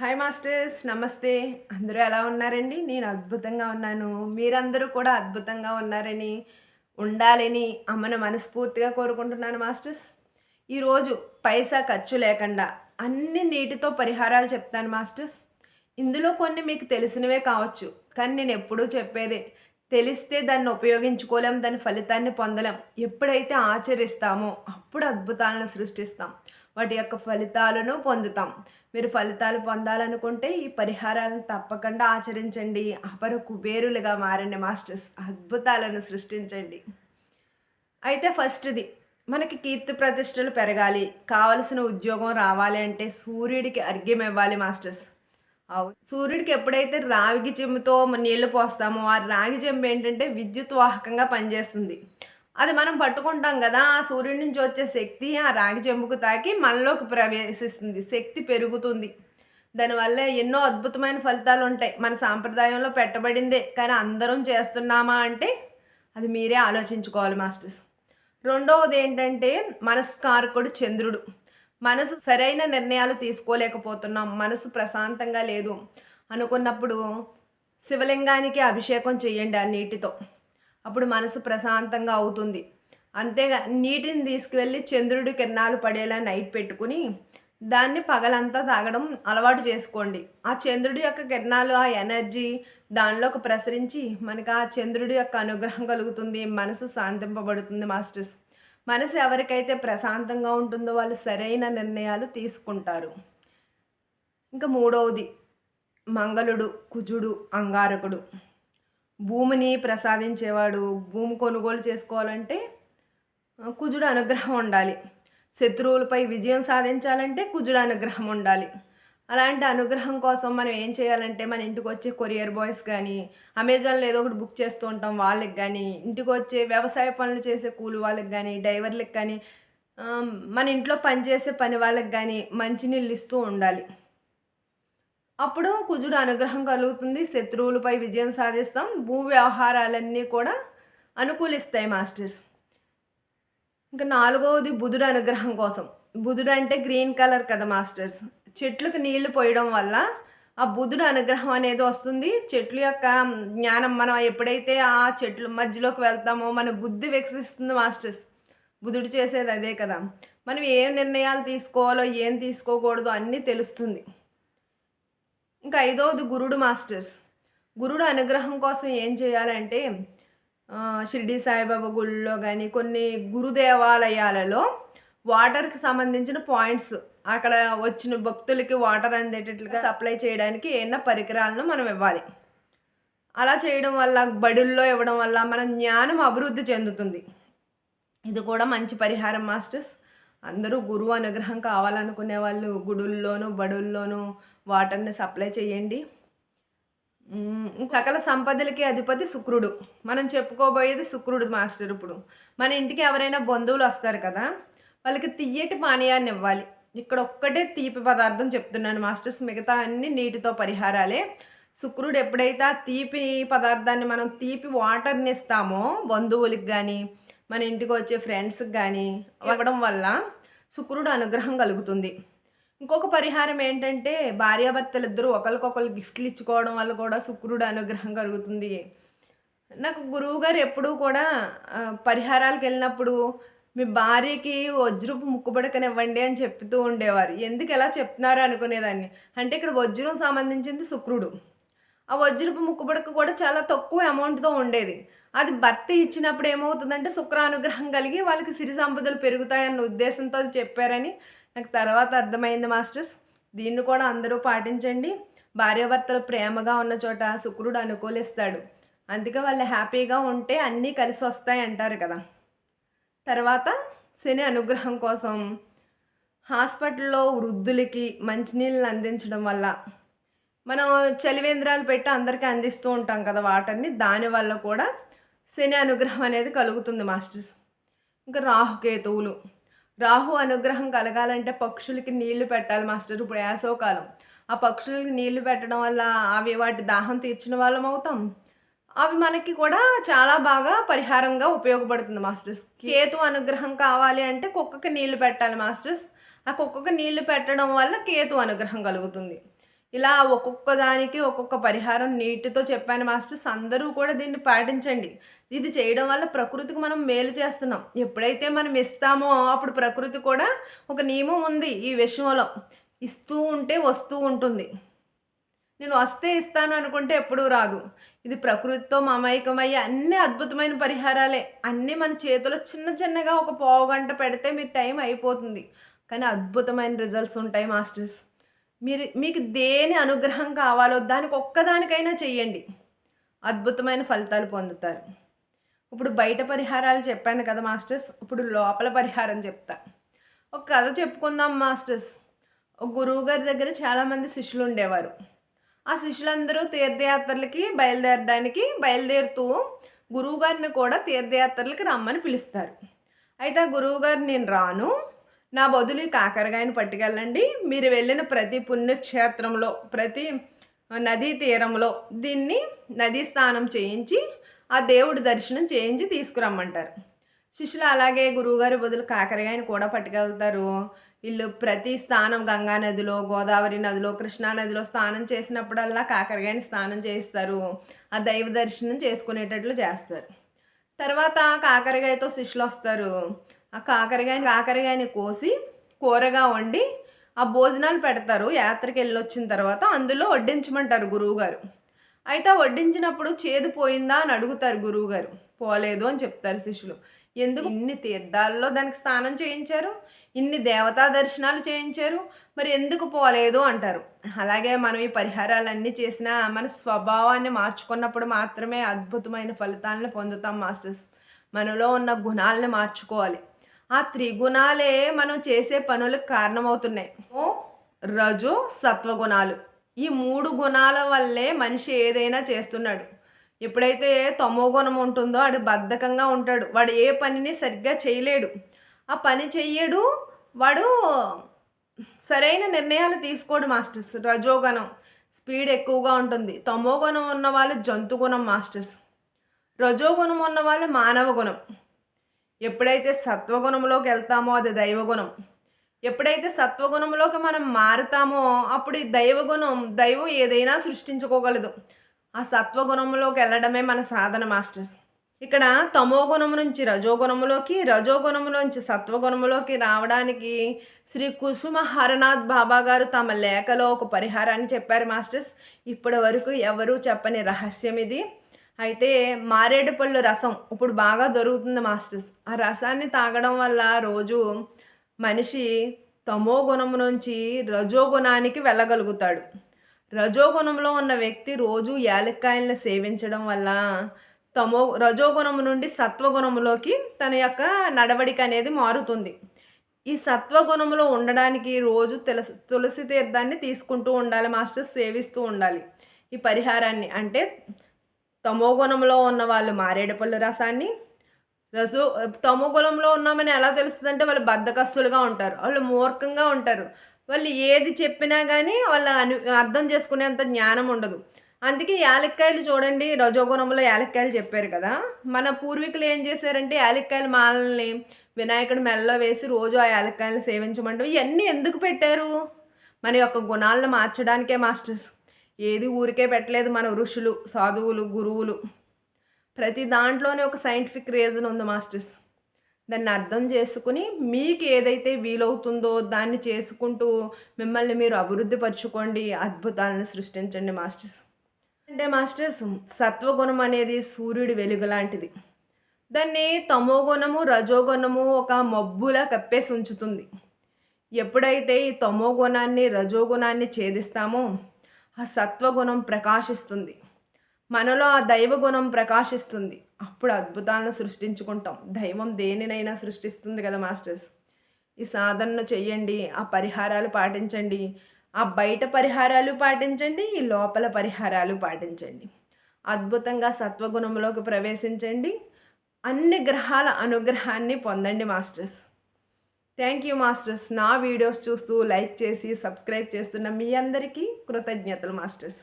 Hi masters నమస్తే అందరూ ఎలా ఉన్నారండి? నేను అద్భుతంగా ఉన్నాను. మీరందరూ కూడా అద్భుతంగా ఉన్నారని ఉండాలని అమ్మను మనస్ఫూర్తిగా కోరుకుంటున్నాను మాస్టర్స్ ఈరోజు పైసా ఖర్చు లేకుండా అన్ని నీటితో పరిహారాలు చెప్తాను మాస్టర్స్ ఇందులో కొన్ని మీకు తెలిసినవే కావచ్చు కానీ నేను ఎప్పుడూ చెప్పేదే. తెలిస్తే దాన్ని ఉపయోగించుకోలేం దాని ఫలితాన్ని పొందలేం. ఎప్పుడైతే ఆచరిస్తామో అప్పుడు అద్భుతాలను సృష్టిస్తాం. వాటి యొక్క ఫలితాలను పొందుతాం. మీరు ఫలితాలు పొందాలనుకుంటే ఈ పరిహారాలను తప్పకుండా ఆచరించండి. అపర కుబేరులుగా మారండి మాస్టర్స్ అద్భుతాలను సృష్టించండి. అయితే ఫస్ట్ది మనకి కీర్తి ప్రతిష్టలు పెరగాలి. కావలసిన ఉద్యోగం రావాలి అంటే సూర్యుడికి అర్ఘ్యం ఇవ్వాలి మాస్టర్స్. అవును. సూర్యుడికి ఎప్పుడైతే రాగి చెంబుతో నీళ్ళు పోస్తామో ఆ రాగి చెంబు ఏంటంటే విద్యుత్ వాహకంగా పనిచేస్తుంది. అది మనం పట్టుకుంటాం కదా ఆ సూర్యుడి నుంచి వచ్చే శక్తి ఆ రాగి చెంబుకు తాకి మనలోకి ప్రవేశిస్తుంది శక్తి పెరుగుతుంది. దానివల్ల ఎన్నో అద్భుతమైన ఫలితాలు ఉంటాయి. మన సాంప్రదాయంలో పెట్టబడిందే కానీ అందరం చేస్తున్నామా అంటే అది మీరే ఆలోచించుకోవాలి మాస్టర్స్. రెండవది ఏంటంటే మనస్కారకుడు చంద్రుడు. మనసు సరైన నిర్ణయాలు తీసుకోలేకపోతున్నాం మనసు ప్రశాంతంగా లేదు అనుకున్నప్పుడు శివలింగానికి అభిషేకం చేయండి ఆ నీటితో. అప్పుడు మనసు ప్రశాంతంగా అవుతుంది. అంతేగా నీటిని తీసుకువెళ్ళి చంద్రుడి కిరణాలు పడేలా నైట్ పెట్టుకుని దాన్ని పగలంతా తాగడం అలవాటు చేసుకోండి. ఆ చంద్రుడి యొక్క కిరణాలు ఆ ఎనర్జీ దానిలోకి ప్రసరించి మనకు ఆ చంద్రుడి యొక్క అనుగ్రహం కలుగుతుంది మనసు శాంతింపబడుతుంది మాస్టర్స్. మనసు ఎవరికైతే ప్రశాంతంగా ఉంటుందో వాళ్ళు సరైన నిర్ణయాలు తీసుకుంటారు. ఇంకా మూడవది మంగళుడు కుజుడు అంగారకుడు. భూమిని ప్రసాదించేవాడు భూమి కొనుగోలు చేసుకోవాలంటే కుజుడు అనుగ్రహం ఉండాలి. శత్రువులపై విజయం సాధించాలంటే కుజుడు అనుగ్రహం ఉండాలి. అలాంటి అనుగ్రహం కోసం మనం ఏం చేయాలంటే మన ఇంటికి వచ్చే కొరియర్ బాయ్స్ కానీ అమెజాన్లో ఏదో ఒకటి బుక్ చేస్తూ ఉంటాం వాళ్ళకి కానీ ఇంటికి వచ్చే వ్యవసాయ పనులు చేసే కూలి వాళ్ళకి కానీ డ్రైవర్లకు కానీ మన ఇంట్లో పనిచేసే పని వాళ్ళకి కానీ మంచినీళ్ళు ఇస్తూ ఉండాలి. అప్పుడు కుజుడు అనుగ్రహం కలుగుతుంది. శత్రువులపై విజయం సాధిస్తాం. భూ వ్యవహారాలన్నీ కూడా అనుకూలిస్తాయి మాస్టర్స్. ఇంకా నాలుగవది బుధుడు అనుగ్రహం కోసం. బుధుడు అంటే గ్రీన్ కలర్ కదా మాస్టర్స్. చెట్లకు నీళ్ళు పోయడం వల్ల ఆ బుధుడు అనుగ్రహం అనేది వస్తుంది. చెట్ల యొక్క జ్ఞానం మనం ఎప్పుడైతే ఆ చెట్ల మధ్యలోకి వెళ్తామో మన బుద్ధి వికసిస్తుంది మాస్టర్స్. బుధుడు చేసేది అదే కదా. మనం ఏం నిర్ణయాలు తీసుకోవాలో ఏం తీసుకోకూడదో అన్నీ తెలుస్తుంది. ఇంకా ఐదవది గురుడు మాస్టర్స్. గురుడు అనుగ్రహం కోసం ఏం చేయాలంటే షిర్డి సాయిబాబా గుళ్ళో కానీ కొన్ని గురుదేవాలయాలలో వాటర్కి సంబంధించిన పాయింట్స్ అక్కడ వచ్చిన భక్తులకి వాటర్ అందేటట్లుగా సప్లై చేయడానికి ఏమైనా పరికరాలను మనం ఇవ్వాలి. అలా చేయడం వల్ల బడుల్లో ఇవ్వడం వల్ల మన జ్ఞానం అభివృద్ధి చెందుతుంది. ఇది కూడా మంచి పరిహారం మాస్టర్స్. అందరూ గురువు అనుగ్రహం కావాలనుకునే వాళ్ళు గుడుల్లోనూ బడుల్లోనూ వాటర్ని సప్లై చేయండి. సకల సంపదలకి అధిపతి శుక్రుడు. మనం చెప్పుకోబోయేది శుక్రుడు మాస్టర్ ఇప్పుడు. మన ఇంటికి ఎవరైనా బంధువులు వస్తారు కదా వాళ్ళకి తీయటి పానీయాన్ని ఇవ్వాలి. ఇక్కడ ఒక్కటే తీపి పదార్థం చెప్తున్నాను మాస్టర్స్ మిగతా అన్ని నీటితో పరిహారాలే. శుక్రుడు ఎప్పుడైతే ఆ తీపి పదార్థాన్ని మనం తీపి వాటర్ని ఇస్తామో బంధువులకి కానీ మన ఇంటికి వచ్చే ఫ్రెండ్స్కి కానీ ఇవ్వడం వల్ల శుక్రుడు అనుగ్రహం కలుగుతుంది. ఇంకొక పరిహారం ఏంటంటే భార్యాభర్తలు ఇద్దరు ఒకరికొకరు గిఫ్ట్లు ఇచ్చుకోవడం వల్ల కూడా శుక్రుడు అనుగ్రహం కలుగుతుంది. నాకు గురువుగారు ఎప్పుడూ కూడా పరిహారాలకు వెళ్ళినప్పుడు మీ భార్యకి వజ్రపు ముక్కుబడకనివ్వండి అని చెప్తూ ఉండేవారు. ఎందుకు ఎలా చెప్తున్నారు అనుకునేదాన్ని? అంటే ఇక్కడ వజ్రం సంబంధించింది శుక్రుడు. ఆ వజ్రపు ముక్కుబడక కూడా చాలా తక్కువ అమౌంట్తో ఉండేది. అది భర్త ఇచ్చినప్పుడు ఏమవుతుందంటే శుక్రానుగ్రహం కలిగి వాళ్ళకి సిరి సంపదలు పెరుగుతాయన్న ఉద్దేశంతో అది చెప్పారని నాకు తర్వాత అర్థమైంది మాస్టర్స్. దీన్ని కూడా అందరూ పాటించండి. భార్యాభర్తలు ప్రేమగా ఉన్న చోట శుక్రుడు అనుకూలిస్తాడు. అందుకే వాళ్ళు హ్యాపీగా ఉంటే అన్నీ కలిసి వస్తాయి అంటారు కదా. తర్వాత శని అనుగ్రహం కోసం హాస్పిటల్లో వృద్ధులకి మంచినీళ్ళని అందించడం వల్ల మనం చలివేంద్రాలు పెట్టి అందరికీ అందిస్తూ ఉంటాం కదా వాటర్ని. దానివల్ల కూడా శని అనుగ్రహం అనేది కలుగుతుంది మాస్టర్స్. ఇంకా రాహుకేతువులు. రాహు అనుగ్రహం కలగాలంటే పక్షులకి నీళ్ళు పెట్టాలి మాస్టర్. ఇప్పుడు యాసవకాలం ఆ పక్షులకి నీళ్ళు పెట్టడం వల్ల అవి వాటి దాహం తీర్చిన వాళ్ళం అవుతాం. అవి మనకి కూడా చాలా బాగా పరిహారంగా ఉపయోగపడుతుంది మాస్టర్స్ కేతు అనుగ్రహం కావాలి అంటే కుక్కకి నీళ్ళు పెట్టాలి మాస్టర్స్ ఆ కుక్కకి నీళ్ళు పెట్టడం వల్ల కేతు అనుగ్రహం కలుగుతుంది. ఇలా ఒక్కొక్క దానికి ఒక్కొక్క పరిహారం నీటితో చెప్పాను మాస్టర్స్. అందరూ కూడా దీన్ని పాటించండి. ఇది చేయడం వల్ల ప్రకృతికి మనం మేలు చేస్తున్నాం. ఎప్పుడైతే మనం ఇస్తామో అప్పుడు ప్రకృతి కూడా ఒక నియమం ఉంది ఈ విషయంలో. ఇస్తూ ఉంటే వస్తూ ఉంటుంది. నేను వస్తే ఇస్తాను అనుకుంటే ఎప్పుడూ రాదు. ఇది ప్రకృతితో మమైకమయ్యే అన్ని అద్భుతమైన పరిహారాలే. అన్నీ మన చేతిలో చిన్న చిన్నగా ఒక పావు గంట పెడితే మీ టైం అయిపోతుంది. కానీ అద్భుతమైన రిజల్ట్స్ ఉంటాయి మాస్టర్స్. మీరు మీకు దేని అనుగ్రహం కావాలో దానికి ఒక్కదానికైనా చెయ్యండి. అద్భుతమైన ఫలితాలు పొందుతారు. ఇప్పుడు బయట పరిహారాలు చెప్పాను కదా మాస్టర్స్ ఇప్పుడు లోపల పరిహారం చెప్తా. ఒక కథ చెప్పుకుందాం మాస్టర్స్. ఒక గురువు గారి దగ్గర చాలామంది శిష్యులు ఉండేవారు. ఆ శిష్యులందరూ తీర్థయాత్రలకి బయలుదేరడానికి బయలుదేరుతూ గురువుగారిని కూడా తీర్థయాత్రలకి రమ్మని పిలుస్తారు. అయితే ఆ గురువుగారు నేను రాను. నా బదులు కాకరకాయను పట్టుకెళ్ళండి. మీరు వెళ్ళిన ప్రతి పుణ్యక్షేత్రంలో ప్రతి నదీ తీరంలో దీన్ని నదీ స్నానం చేయించి ఆ దేవుడి దర్శనం చేయించి తీసుకురమ్మంటారు. శిష్యులు అలాగే గురువుగారి బదులు కాకరకాయను కూడా పట్టుకెళ్తారు. వీళ్ళు ప్రతి స్నానం గంగా నదిలో గోదావరి నదిలో కృష్ణా నదిలో స్నానం చేసినప్పుడల్లా కాకరకాయని స్నానం చేస్తారు ఆ దైవ దర్శనం చేసుకునేటట్లు చేస్తారు. తర్వాత కాకరకాయతో శిష్యులు వస్తారు. ఆ కాకరకాయని కాకరకాయని కోసి కూరగా వండి ఆ భోజనాలు పెడతారు. యాత్రకి వెళ్ళొచ్చిన తర్వాత అందులో వడ్డించమంటారు గురువుగారు. అయితే వడ్డించినప్పుడు చేదు పోయిందా అని అడుగుతారు గురువుగారు. పోలేదు అని చెప్తారు శిష్యులు. ఎందుకు? ఇన్ని తీర్థాల్లో దానికి స్నానం చేయించారు. ఇన్ని దేవతా దర్శనాలు చేయించారు. మరి ఎందుకు పోలేదు అంటారు. అలాగే మనం ఈ పరిహారాలన్నీ చేసినా మన స్వభావాన్ని మార్చుకున్నప్పుడు మాత్రమే అద్భుతమైన ఫలితాలను పొందుతాం మాస్టర్స్. మనలో ఉన్న గుణాలను మార్చుకోవాలి. ఆ త్రిగుణాలే మనం చేసే పనులకు కారణమవుతున్నాయి. రజో సత్వగుణాలు. ఈ మూడు గుణాల వల్లే మనిషి ఏదైనా చేస్తున్నాడు. ఎప్పుడైతే తమో గుణం ఉంటుందో వాడు బద్ధకంగా ఉంటాడు. వాడు ఏ పనిని సరిగ్గా చేయలేడు. ఆ పని చెయ్యడు. వాడు సరైన నిర్ణయాలు తీసుకోడు మాస్టర్స్. రజోగుణం స్పీడ్ ఎక్కువగా ఉంటుంది. తమో గుణం ఉన్న వాళ్ళు జంతుగుణం మాస్టర్స్. రజోగుణం ఉన్న వాళ్ళు మానవ గుణం. ఎప్పుడైతే సత్వగుణంలోకి వెళ్తామో అది దైవగుణం. ఎప్పుడైతే సత్వగుణంలోకి మనం మారుతామో అప్పుడు ఈ దైవగుణం దైవం ఏదైనా సృష్టించుకోగలదు. ఆ సత్వగుణంలోకి వెళ్ళడమే మన సాధన మాస్టర్స్. ఇక్కడ తమో గుణము నుంచి రజోగుణములోకి రజోగుణములోంచి సత్వగుణములోకి రావడానికి శ్రీ కుసుమ హరనాథ్ బాబా గారు తమ లేఖలో ఒక పరిహారాన్ని చెప్పారు మాస్టర్స్. ఇప్పటి వరకు ఎవరూ చెప్పని రహస్యం ఇది. అయితే మారేడుపళ్ళు రసం ఇప్పుడు బాగా దొరుకుతుంది మాస్టర్స్. ఆ రసాన్ని తాగడం వల్ల రోజు మనిషి తమో గుణం నుంచి రజోగుణానికి వెళ్ళగలుగుతాడు. రజోగుణంలో ఉన్న వ్యక్తి రోజు యాలక్కాయలను సేవించడం వల్ల తమో రజోగుణము నుండి సత్వగుణములోకి తన యొక్క నడవడిక అనేది మారుతుంది. ఈ సత్వగుణంలో ఉండడానికి రోజు తులసి తులసి తీర్థాన్ని తీసుకుంటూ ఉండాలి మాస్టర్స్. సేవిస్తూ ఉండాలి. ఈ పరిహారాన్ని అంటే తమో గుణంలో ఉన్న వాళ్ళు మారేడుపళ్ళు రసాన్ని రసు తమో గుణంలో ఉన్నామని ఎలా తెలుస్తుంది అంటే వాళ్ళు బద్దకస్తులుగా ఉంటారు. వాళ్ళు మూర్ఖంగా ఉంటారు. వాళ్ళు ఏది చెప్పినా కానీ వాళ్ళ అను అర్థం చేసుకునేంత జ్ఞానం ఉండదు. అందుకే యాలక్కాయలు చూడండి రజోగుణంలో యాలక్కాయలు చెప్పారు కదా. మన పూర్వీకులు ఏం చేశారంటే యాలక్కాయలు మాలని వినాయకుడు మెల్లలో వేసి రోజు ఆ యాలక్కాయలు సేవించమంటారు. ఇవన్నీ ఎందుకు పెట్టారు? మన యొక్క గుణాలను మార్చడానికే మాస్టర్స్. ఏది ఊరికే పెట్టలేదు మన ఋషులు సాధువులు గురువులు. ప్రతి దాంట్లోనే ఒక సైంటిఫిక్ రీజన్ ఉంది మాస్టర్స్ దాన్ని అర్థం చేసుకుని మీకు ఏదైతే వీలవుతుందో దాన్ని చేసుకుంటూ మిమ్మల్ని మీరు అభివృద్ధి పరచుకోండి అద్భుతాలను సృష్టించండి మాస్టర్స్ అంటే మాస్టర్స్ సత్వగుణం అనేది సూర్యుడి వెలుగు లాంటిది. దాన్ని తమోగుణము రజోగుణము ఒక మబ్బులా కప్పేసి ఉంచుతుంది. ఎప్పుడైతే ఈ తమో గుణాన్ని రజోగుణాన్ని ఛేదిస్తామో ఆ సత్వగుణం ప్రకాశిస్తుంది. మనలో ఆ దైవగుణం ప్రకాశిస్తుంది. అప్పుడు అద్భుతాలను సృష్టించుకుంటాం. దైవం దేనినైనా సృష్టిస్తుంది కదా మాస్టర్స్? ఈ సాధనను చేయండి ఆ పరిహారాలు పాటించండి ఆ బయట పరిహారాలు పాటించండి ఈ లోపల పరిహారాలు పాటించండి. అద్భుతంగా సత్వగుణంలోకి ప్రవేశించండి. అన్ని గ్రహాల అనుగ్రహాన్ని పొందండి మాస్టర్స్. థ్యాంక్ యూ మాస్టర్స్ నా వీడియోస్ చూస్తూ లైక్ చేసి సబ్స్క్రైబ్ చేస్తున్న మీ అందరికీ కృతజ్ఞతలు మాస్టర్స్.